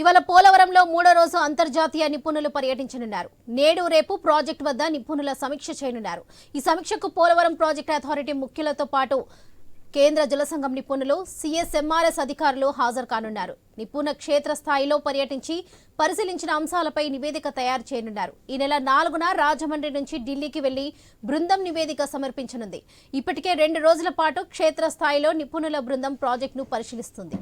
ఇవాళ పోలవరంలో మూడో రోజు అంతర్జాతీయ నిపుణులు పర్యటించనున్నారు. నేడు రేపు ప్రాజెక్టు వద్ద నిపుణుల సమీక్ష చేయనున్నారు. ఈ సమీక్షకు పోలవరం ప్రాజెక్టు అథారిటీ ముఖ్యులతో పాటు కేంద్ర జలసంఘం నిపుణులు సిఎస్ఎంఆర్ఎస్ అధికారులు హాజరు కానున్నారు. నిపుణ క్షేత్రస్థాయిలో పర్యటించి పరిశీలించిన అంశాలపై నివేదిక తయారు చేయనున్నారు. ఈ నెల నాలుగున రాజమండ్రి నుంచి ఢిల్లీకి వెళ్ళి బృందం నివేదిక సమర్పించనుంది. ఇప్పటికే రెండు రోజుల పాటు క్షేత్రస్థాయిలో నిపుణుల బృందం ప్రాజెక్టును పరిశీలిస్తుంది.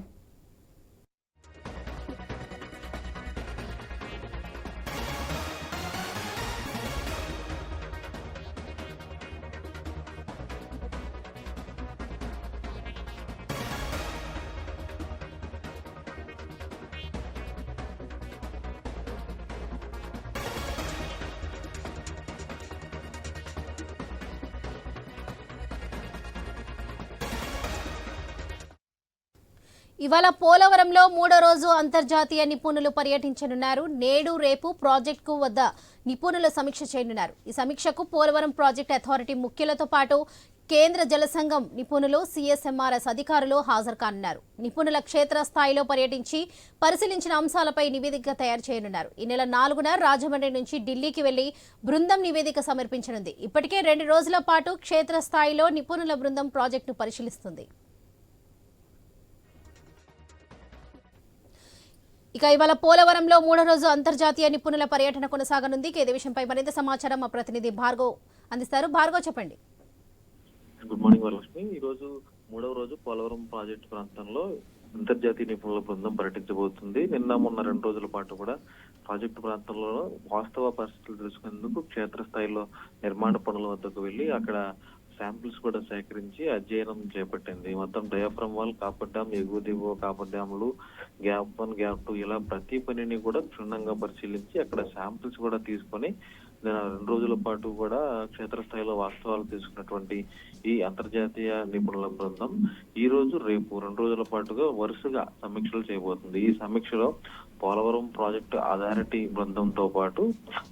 ఇవాళ పోలవరంలో మూడో రోజు అంతర్జాతీయ నిపుణులు పర్యటించనున్నారు. నేడు రేపు ప్రాజెక్టుకు వద్ద నిపుణుల సమీక్ష చేయనున్నారు. ఈ సమీక్షకు పోలవరం ప్రాజెక్ట్ అథారిటీ ముఖ్యులతో పాటు కేంద్ర జలసంఘం నిపుణులు సిఎస్ఎంఆర్ఎస్ అధికారులు హాజరు కానున్నారు. నిపుణుల క్షేత్రస్థాయిలో పర్యటించి పరిశీలించిన అంశాలపై నివేదిక తయారు చేయనున్నారు. ఈ నెల నాలుగున రాజమండ్రి నుంచి ఢిల్లీకి వెళ్ళి బృందం నివేదిక సమర్పించనుంది. ఇప్పటికే రెండు రోజుల పాటు క్షేత్రస్థాయిలో నిపుణుల బృందం ప్రాజెక్టును పరిశీలిస్తుంది. ఇక ఇవాళ పోలవరంలో మూడో రోజు అంతర్జాతీయ నిపుణుల పర్యటన కొనసాగనుంది. ఇదే విషయంపై మరింత సమాచారం మా ప్రతినిధి భార్గవ్ అందిస్తారు. భార్గవ్ చెప్పండి. Good morning Varalakshmi. ఈ రోజు మూడవ రోజు పోలవరం ప్రాజెక్టు ప్రాంతంలో అంతర్జాతీయ నిపుణుల బృందం పర్యటించబోతుంది. నిన్న మొన్న రెండు రోజుల పాటు కూడా ప్రాజెక్టు ప్రాంతంలో వాస్తవ పరిస్థితులు తెలుసుకునేందుకు క్షేత్రస్థాయిలో నిర్మాణ పనుల వద్దకు వెళ్ళి అక్కడ శాంపిల్స్ కూడా సేకరించి అధ్యయనం చేపట్టింది. మొత్తం డయాఫ్రమ్ వాల్ కాపర్ డ్యామ్ ఎగువ దిగువ కాపర్ డ్యాములు గ్యాప్ వన్ గ్యాప్ టూ ఇలా ప్రతి పనిని కూడా క్షుణ్ణంగా పరిశీలించి అక్కడ శాంపిల్స్ కూడా తీసుకొని రెండు రోజుల పాటు కూడా క్షేత్రస్థాయిలో వాస్తవాలు తీసుకున్నటువంటి ఈ అంతర్జాతీయ నిపుణుల బృందం ఈ రోజు రేపు రెండు రోజుల పాటుగా వరుసగా సమీక్షలు చేయబోతుంది. ఈ సమీక్షలో పోలవరం ప్రాజెక్టు అథారిటీ బృందంతో పాటు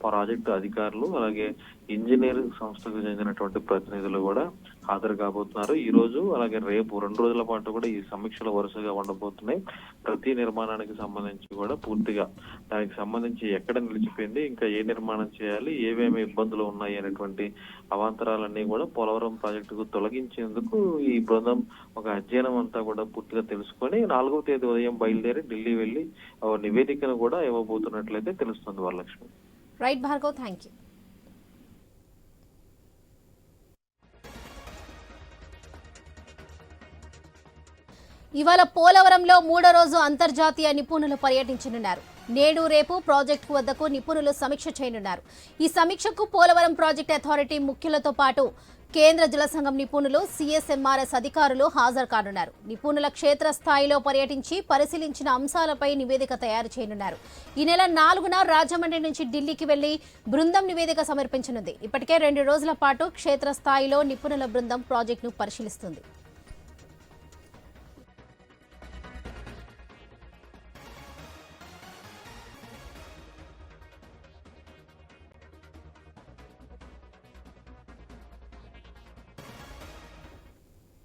ప్రాజెక్టు అధికారులు అలాగే ఇంజనీరింగ్ సంస్థకు చెందినటువంటి ప్రతినిధులు కూడా హాజరు కాబోతున్నారు ఈ రోజు అలాగే రేపు రెండు రోజుల పాటు కూడా ఈ సమీక్షలు వరుసగా ఉండబోతున్నాయి. ప్రతి నిర్మాణానికి సంబంధించి కూడా పూర్తిగా దానికి సంబంధించి ఎక్కడ నిలిచిపోయింది ఇంకా ఏ నిర్మాణం చేయాలి ఏమేమి ఇబ్బందులు ఉన్నాయి అనేటువంటి అవాంతరాలన్నీ కూడా పోలవరం ప్రాజెక్టుకు తొలగించేందుకు ఈ బృందం ఒక అధ్యయనం అంతా కూడా పూర్తిగా తెలుసుకొని నాలుగవ తేదీ ఉదయం బయలుదేరి ఢిల్లీ వెళ్ళి ఆ నివేదికను కూడా ఇవ్వబోతున్నట్లయితే తెలుస్తుంది Varalakshmi. Right Bhargav thank you ఇవాళ పోలవరంలో మూడో రోజు అంతర్జాతీయ నిపుణులు పర్యటించనున్నారు. నేడు రేపు ప్రాజెక్టు వద్దకు నిపుణులు సమీక్ష చేయనున్నారు. ఈ సమీక్షకు పోలవరం ప్రాజెక్ట్ అథారిటీ ముఖ్యులతో పాటు కేంద్ర జలసంఘం నిపుణులు సిఎస్ఎంఆర్ఎస్ అధికారులు హాజరు కానున్నారు. నిపుణుల క్షేత్రస్థాయిలో పర్యటించి పరిశీలించిన అంశాలపై నివేదిక తయారు చేయనున్నారు. ఈ నెల నాలుగున రాజమండ్రి నుంచి ఢిల్లీకి వెళ్ళి బృందం నివేదిక సమర్పించనుంది. ఇప్పటికే రెండు రోజుల పాటు క్షేత్రస్థాయిలో నిపుణుల బృందం ప్రాజెక్టును పరిశీలిస్తుంది.